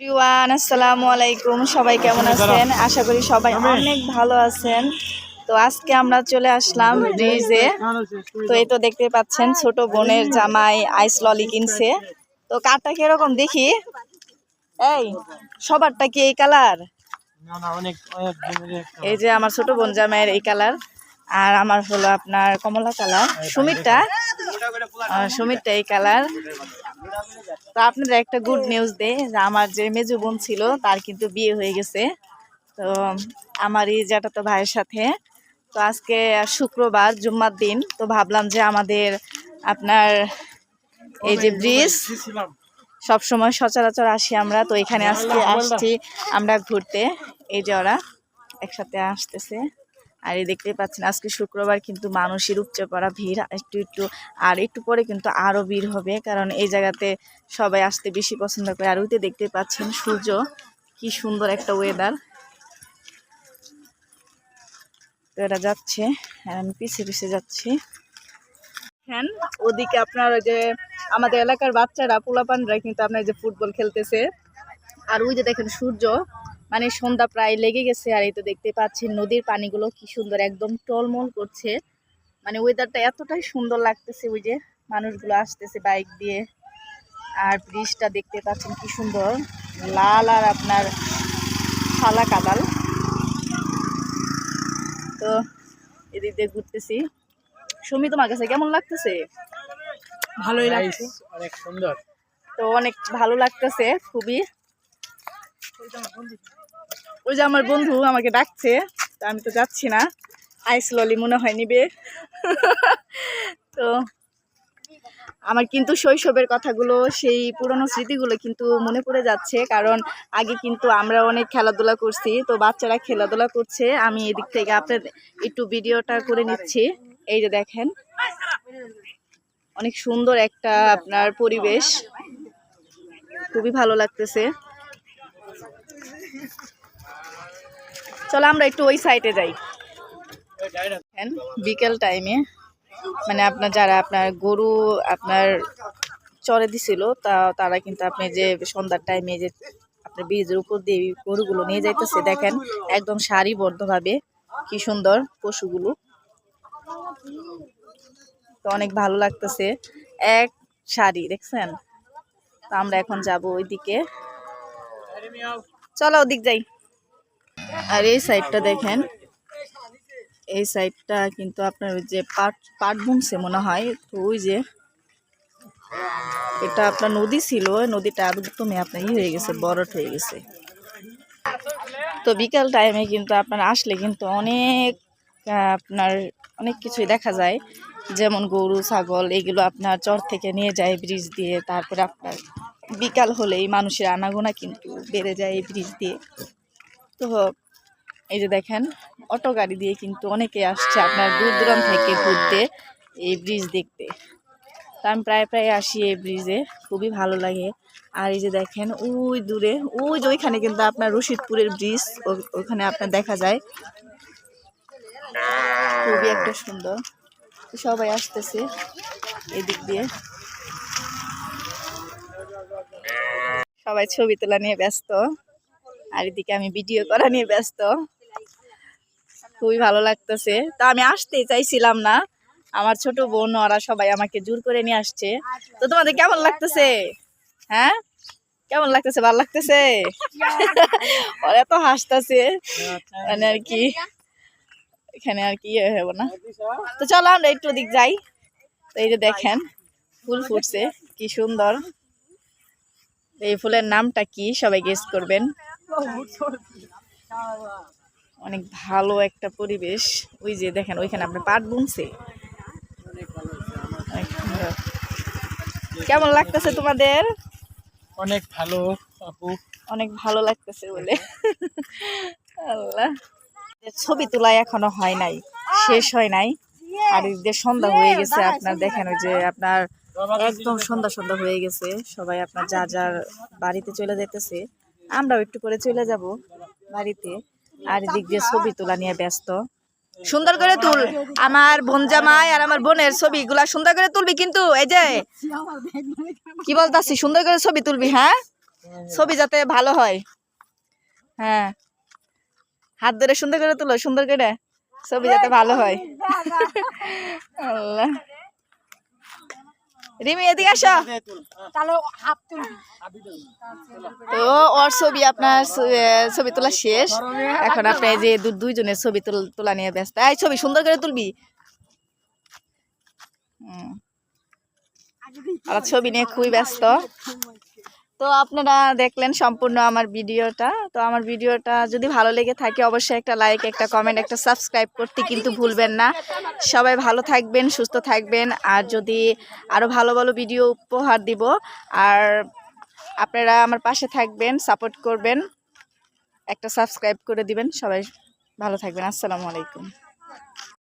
Everyone আসসালামু আলাইকুম। সবাই কেমন আছেন? আশা করি সবাই অনেক ভালো আছেন। তো আজকে আমরা চলে আসলাম ব্রিজে তো এই তো দেখতে পাচ্ছেন ছোট বোনের জামাই আইস ললি কিনছে। তো কারটা কীরকম দেখি? এই সবারটা কি এই কালার? এই যে আমার ছোট বোন জামাইয়ের এই কালার। আর আমার হলো আপনার কমলা কালার। সুমিরটা সুমিরটা এই কালার তো আপনাদের একটা গুড নিউজ দেয় যে আমার যে মেজু বোন ছিল, তার কিন্তু বিয়ে হয়ে গেছে। তো আমারই জ্যাঠাতো ভাইয়ের সাথে। তো আজকে শুক্রবার, জুম্মার দিন, তো ভাবলাম যে আমাদের আপনার এই যে ব্রিজ ছিলাম সব সময় সচরাচর আসি আমরা। তো এখানে আজকে আসছি আমরা ঘুরতে। এই যে ওরা একসাথে আসতেছে। আর এই দেখতেই পাচ্ছেন, আজকে শুক্রবার কিন্তু মানুষের উপচে পড়া ভিড়। একটু একটু, আর একটু পরে কিন্তু আরও ভিড় হবে, কারণ এই জায়গাতে সবাই আসতে বেশি পছন্দ করে। আর ওইতে দেখতে পাচ্ছেন সূর্য, কি সুন্দর একটা ওয়েদার তো এরা যাচ্ছে আমি পিছিয়ে পিছিয়ে যাচ্ছি। দেখেন ওদিকে আপনার ওই যে আমাদের এলাকার বাচ্চারা পোলাপানরা কিন্তু আপনার যে ফুটবল খেলতেছে। আর ওই যে দেখেন সূর্য মানে সন্ধ্যা প্রায় লেগে গেছে আর এই তো দেখতে পাচ্ছেন নদীর পানিগুলো কি সুন্দর একদম টলমল করছে। মানে ওয়েদারটা এতটাই সুন্দর লাগতেছে ওই যে মানুষগুলো আসতেছে বাইক দিয়ে। আর ব্রিজটা দেখতে পাচ্ছেন কি সুন্দর লাল আর আপনার সাদা কাদাল। তো এদিক দিয়ে ঘুরতেছি। সুমি তোমার কাছে কেমন লাগতেছে? ভালোই লাগছে। অনেক সুন্দর। তো অনেক ভালো লাগতেছে খুবই। ওই যে আমার বন্ধু আমাকে ডাকছে, তো আমি তো যাচ্ছি না। আইস ললি মনে হয় নিবে। তো আমার কিন্তু শৈশবের কথাগুলো, সেই পুরনো স্মৃতিগুলো কিন্তু মনে পড়ে যাচ্ছে, কারণ আগে কিন্তু আমরা অনেক খেলাধুলা করছি, তো বাচ্চারা খেলাধুলা করছে। আমি এদিক থেকে আপনার একটু ভিডিওটা করে নিচ্ছি। এই যে দেখেন, অনেক সুন্দর একটা আপনার পরিবেশ। খুবই ভালো লাগতেছে। চলো আমরা একটু ওই সাইডে যাই। বিকেল টাইমে মানে আপনার যারা আপনার গরু আপনার চরে দিছিল, তা তারা কিন্তু আপনি যে সন্ধ্যার টাইমে যে আপনার ব্রিজের উপর দিয়ে গরুগুলো নিয়ে যাইতেছে, দেখেন একদম সারিবদ্ধভাবে কি সুন্দর পশুগুলো। তো অনেক ভালো লাগতেছে, এক শাড়ি দেখছেন? তো আমরা এখন যাব ওইদিকে। চলো ওদিক যাই। আর এই সাইডটা দেখেন। এই সাইডটা কিন্তু আপনার ওই যে পাট পাট বুনছে মনে হয়। তো ওই যে এটা আপনার নদী ছিল নদীটা একদমই আপনার ই হয়ে গেছে, বরট হয়ে গেছে। তো বিকাল টাইমে কিন্তু আপনার আসলে কিন্তু অনেক আপনার অনেক কিছুই দেখা যায়। যেমন গরু, ছাগল, এগুলো আপনার চর থেকে নিয়ে যায় ব্রিজ দিয়ে। তারপরে আপনার বিকাল হলেই মানুষের আনাগোনা কিন্তু বেড়ে যায় এই ব্রিজ দিয়ে। তো এই যে দেখেন, অটো গাড়ি দিয়ে কিন্তু অনেকে আসছে আপনার দূর দূরান্ত থেকে ঘুরতে এই ব্রিজ দেখতে। তা আমি প্রায় প্রায় আসি এই ব্রিজে খুবই ভালো লাগে। আর এই যে দেখেন, ওই দূরে, ওই যে ওইখানে কিন্তু আপনার রশিদপুরের ব্রিজ ওখানে আপনার দেখা যায়। খুবই একটা সুন্দর। সবাই আসতেছে এদিক দিয়ে। সবাই ছবি তোলা নিয়ে ব্যস্ত। আর এদিকে আমি ভিডিও করা নিয়ে ব্যস্ত। খুবই ভালো লাগতেছে। তো আমি আসতে চাইছিলাম না। আমার ছোট বোন, ওরা সবাই আমাকে জোর করে নিয়ে আসছে। তো তোমাদের কেমন লাগতেছে? হ্যাঁ? কেমন লাগতেছে? ভালো লাগতেছে? ওরা তো হাসতেছে। মানে আর কি। এখানে আর কি ইয়ে হব না। তো চলো আমরা একটু দিক যাই। তো এই যে দেখেন, ফুল ফুটছে, কি সুন্দর। এই ফুলের নামটা কি? সবাই গেস করবেন। অনেক ভালো একটা পরিবেশ। ওই যে দেখেন ওইখানে আপনার পাট বুনছে। কেমন লাগতেছে তোমাদের? অনেক ভালো আপু। অনেক ভালো লাগতেছে বলে। আল্লাহ। ছবি তোলা এখনও হয় নাই শেষ হয় নাই। আর যে সন্ধ্যা হয়ে গেছে আপনার দেখেন ওই যে আপনার একদম সন্ধ্যা সন্ধ্যা হয়ে গেছে। সবাই আপনার যা যার বাড়িতে চলে যেতেছে। আমরাও একটু করে চলে যাব বাড়িতে। আর এদিক দিয়ে ছবি তোলা নিয়ে ব্যস্ত। সুন্দর করে তুল। আমার বোন জামাই আর আমার বোনের ছবিগুলা সুন্দর করে তুলবি কিন্তু এই যে। কি বলতাছি? সুন্দর করে ছবি তুলবি হ্যাঁ? ছবি যাতে ভালো হয়। হ্যাঁ। হাত ধরে সুন্দর করে তুলো সুন্দর করে। ছবি যাতে ভালো হয়। আল্লাহ। রিমি এদিকে আসো। তো ওর ছবি আপনার ছবি তোলা শেষ। এখন আপনি যে দুইজনের ছবি তুল- তোলা নিয়ে ব্যস্ত। এই ছবি সুন্দর করে তুলবি। আর ছবি নিয়ে খুবই ব্যস্ত। তো আপনারা দেখলেন সম্পূর্ণ আমার ভিডিওটা। তো আমার ভিডিওটা যদি ভালো লেগে থাকে অবশ্যই একটা লাইক, একটা কমেন্ট একটা সাবস্ক্রাইব করতে কিন্তু ভুলবেন না। সবাই ভালো থাকবেন, সুস্থ থাকবেন। আর যদি আরও ভালো ভালো ভিডিও উপহার দিব, আর আপনারা আমার পাশে থাকবেন সাপোর্ট করবেন, একটা সাবস্ক্রাইব করে দিবেন। সবাই ভালো থাকবেন। আসসালামু আলাইকুম।